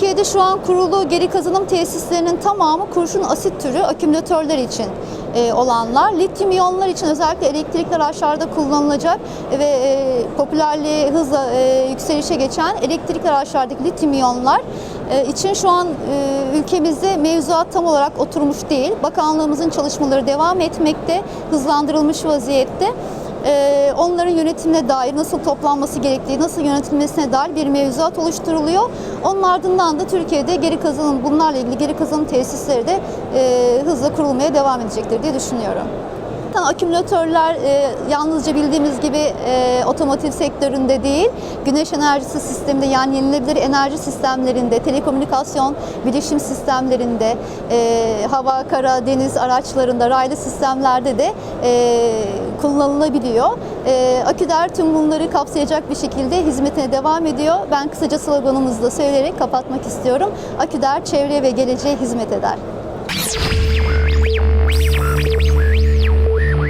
Türkiye'de şu an kurulu geri kazanım tesislerinin tamamı kurşun asit türü akümülatörler için e, olanlar. Lityum iyonlar için özellikle elektrikli araçlarda kullanılacak ve e, popülerliği hızla e, yükselişe geçen elektrikli araçlardaki lityum iyonlar e, için şu an e, ülkemizde mevzuat tam olarak oturmuş değil. Bakanlığımızın çalışmaları devam etmekte, hızlandırılmış vaziyette. Ee, onların yönetimine dair nasıl toplanması gerektiği, nasıl yönetilmesine dair bir mevzuat oluşturuluyor. Onun ardından da Türkiye'de geri kazanım, bunlarla ilgili geri kazanım tesisleri de e, hızla kurulmaya devam edecektir diye düşünüyorum. Zaten akümülatörler e, yalnızca bildiğimiz gibi e, otomotiv sektöründe değil, güneş enerjisi sisteminde yani yenilenebilir enerji sistemlerinde, telekomünikasyon, bilişim sistemlerinde, e, hava, kara, deniz araçlarında, raylı sistemlerde de e, kullanılabiliyor. E, Aküder tüm bunları kapsayacak bir şekilde hizmetine devam ediyor. Ben kısaca sloganımızı da söyleyerek kapatmak istiyorum. Aküder çevreye ve geleceğe hizmet eder.